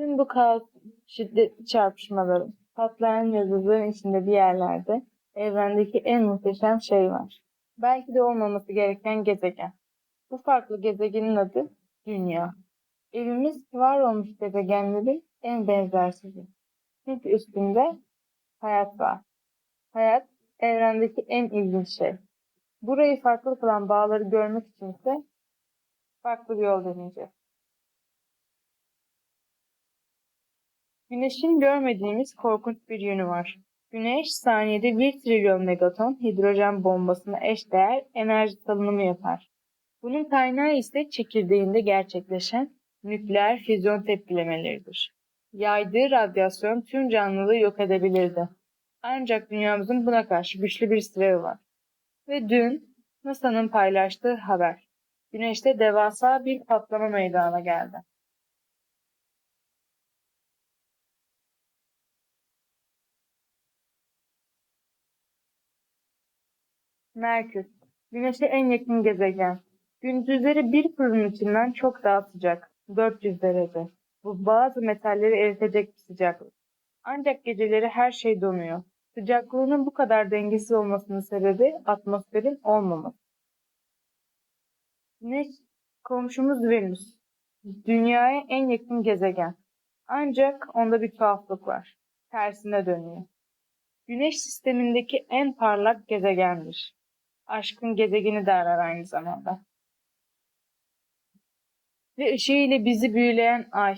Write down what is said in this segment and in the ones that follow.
Tüm bu kaos şiddetli çarpışmaların, patlayan yıldızların içinde bir yerlerde evrendeki en muhteşem şey var. Belki de olmaması gereken gezegen. Bu farklı gezegenin adı Dünya. Evimiz var olmuş gezegenlerin en benzersizi. Çünkü üstünde hayat var. Hayat evrendeki en ilginç şey. Burayı farklı kılan bağları görmek için ise farklı bir yol deneyeceğiz. Güneşin görmediğimiz korkunç bir yönü var. Güneş saniyede 1 trilyon megaton hidrojen bombasına eşdeğer enerji salınımı yapar. Bunun kaynağı ise çekirdeğinde gerçekleşen nükleer füzyon tepkilemeleridir. Yaydığı radyasyon tüm canlılığı yok edebilirdi. Ancak dünyamızın buna karşı güçlü bir silahı var. Ve dün NASA'nın paylaştığı haber. Güneşte devasa bir patlama meydana geldi. Merkür, Güneş'e en yakın gezegen. Gündüzleri bir fırın içinden çok daha sıcak, 400 derece. Bu bazı metalleri eritecek bir sıcaklık. Ancak geceleri her şey donuyor. Sıcaklığının bu kadar dengesiz olmasının sebebi atmosferin olmaması. Güneş komşumuz Venüs. Dünyaya en yakın gezegen. Ancak onda bir tuhaflık var. Tersine dönüyor. Güneş sistemindeki en parlak gezegendir. Aşkın gezegeni derler aynı zamanda. Ve ışığıyla bizi büyüleyen ay.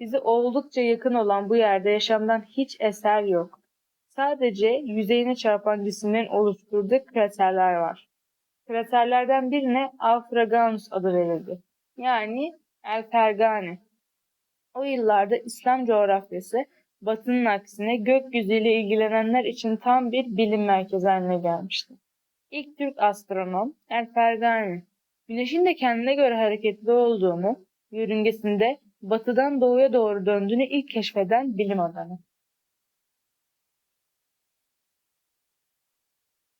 Bizi oldukça yakın olan bu yerde yaşamdan hiç eser yok. Sadece yüzeyine çarpan cisimlerin oluşturduğu kraterler var. Kraterlerden birine Alfraganus adı verildi. Yani El Pergane. O yıllarda İslam coğrafyası Batı'nın aksine gökyüzüyle ilgilenenler için tam bir bilim merkezi haline gelmişti. İlk Türk astronom El Pergane, Güneşin de kendine göre hareketli olduğunu, yörüngesinde batıdan doğuya doğru döndüğünü ilk keşfeden bilim adamı.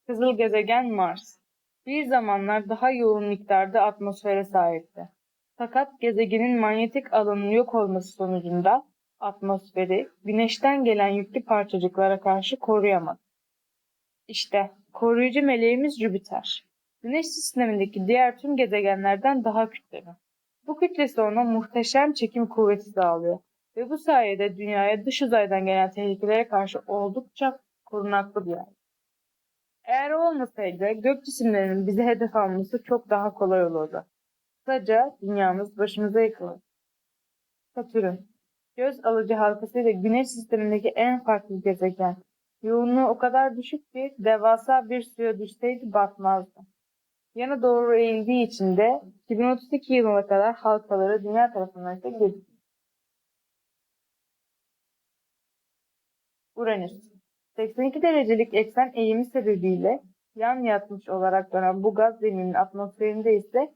Kızıl gezegen Mars. Bir zamanlar daha yoğun miktarda atmosfere sahipti. Fakat gezegenin manyetik alanının yok olması sonucunda atmosferi güneşten gelen yüklü parçacıklara karşı koruyamadı. İşte koruyucu meleğimiz Jüpiter. Güneş sistemindeki diğer tüm gezegenlerden daha kütleli. Bu kütlesi ona muhteşem çekim kuvveti sağlıyor ve bu sayede dünyaya dış uzaydan gelen tehlikelere karşı oldukça korunaklı bir yer. Eğer olmasaydı gök cisimlerinin bizi hedef alması çok daha kolay olurdu. Kısaca dünyamız başımıza yıkılır. Satürn, göz alıcı halkasıyla güneş sistemindeki en farklı gezegen. Yoğunluğu o kadar düşük ki devasa bir suya düşseydi batmazdı. Yana doğru eğildiği için de 2032 yılına kadar halkaları dünya tarafından ise gözüküyor. Uranüs 82 derecelik eksen eğimi sebebiyle yan yatmış olarak dönen bu gaz zeminin atmosferinde ise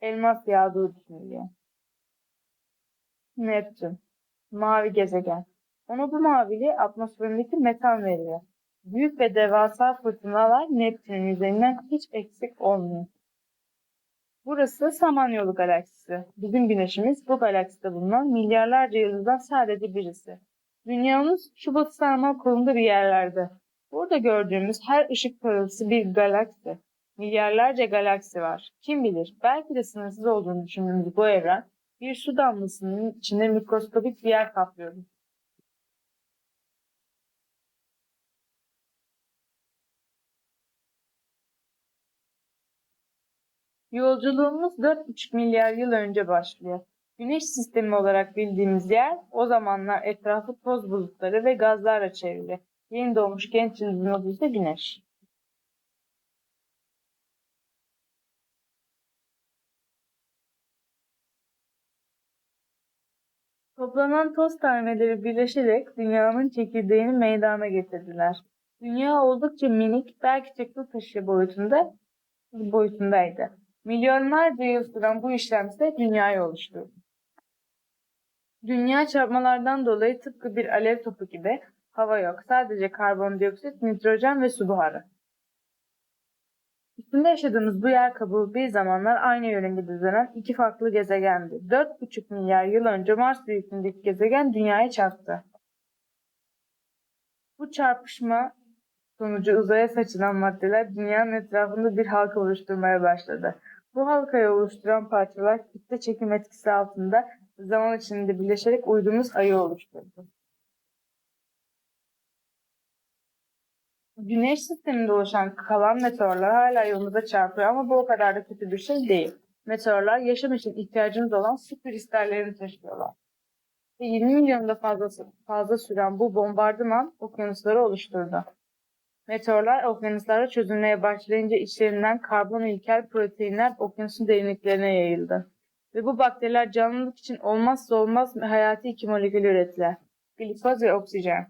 elmas yağdığı düşünülüyor. Neptün Mavi gezegen. Ona bu maviliği atmosferindeki metan veriyor. Büyük ve devasa fırtınalar Neptün'ün yüzeyinden hiç eksik olmuyor. Burası Samanyolu galaksisi. Bizim güneşimiz bu galakside bulunan milyarlarca yıldızdan sadece birisi. Dünyamız şu batı sarmal kolunda bir yerlerde. Burada gördüğümüz her ışık parıltısı bir galaksi. Milyarlarca galaksi var. Kim bilir belki de sınırsız olduğunu düşündüğümüz bu evren bir su damlasının içinde mikroskopik bir yer kaplıyordu. Yolculuğumuz 4,5 milyar yıl önce başlıyor. Güneş sistemi olarak bildiğimiz yer o zamanlar etrafı toz bulutları ve gazlarla çevrili. Yeni doğmuş genç yıldızın adı ise Güneş. Toplanan toz taneleri birleşerek dünyanın çekirdeğini meydana getirdiler. Dünya oldukça minik, belki çakıl taşı boyutunda boyutundaydı. Milyonlarca yıl süren bu işlem ise dünyayı oluşturdu. Dünya çarpmalardan dolayı tıpkı bir alev topu gibi hava yok. Sadece karbondioksit, nitrojen ve su buharı. Üstünde yaşadığımız bu yer kabuğu bir zamanlar aynı yörüngede dönen iki farklı gezegendi. 4,5 milyar yıl önce Mars büyüklüğündeki gezegen Dünya'ya çarptı. Bu çarpışma sonucu uzaya saçılan maddeler Dünya'nın etrafında bir halka oluşturmaya başladı. Bu halkayı oluşturan parçalar kütle çekim etkisi altında zaman içinde birleşerek uyduğumuz ayı oluşturdu. Güneş sisteminde oluşan kalan meteorlar hala yolumuza çarpıyor ama bu o kadar da kötü bir şey değil. Meteorlar yaşam için ihtiyacımız olan su kristallerini taşıyorlar. Ve 20 milyonda fazla, fazla süren bu bombardıman okyanusları oluşturdu. Meteorlar okyanuslarda çözülmeye başlayınca içlerinden karbon ilkel proteinler okyanusun derinliklerine yayıldı. Ve bu bakteriler canlılık için olmazsa olmaz hayati iki molekül ürettiler. Glikoz ve oksijen.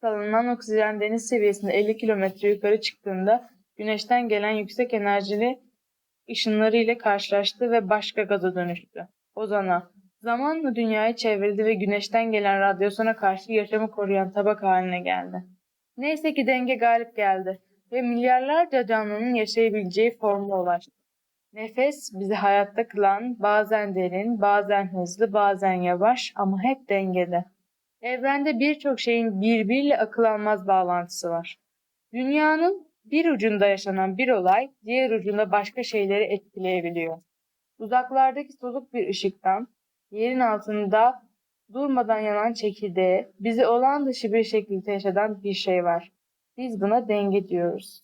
Salınan oksijen deniz seviyesinde 50 kilometre yukarı çıktığında güneşten gelen yüksek enerjili ışınları ile karşılaştı ve başka gaza dönüştü. Ozona. Zamanla dünyayı çevirdi ve güneşten gelen radyasyona karşı yaşamı koruyan tabak haline geldi. Neyse ki denge galip geldi ve milyarlarca canlının yaşayabileceği forma ulaştı. Nefes bizi hayatta kılan bazen derin, bazen hızlı, bazen yavaş ama hep dengede. Evrende birçok şeyin birbiriyle akıl almaz bağlantısı var. Dünyanın bir ucunda yaşanan bir olay diğer ucunda başka şeyleri etkileyebiliyor. Uzaklardaki soluk bir ışıktan yerin altında durmadan yanan çekirdeğe bizi olağan dışı bir şekilde yaşatan bir şey var. Biz buna denge diyoruz.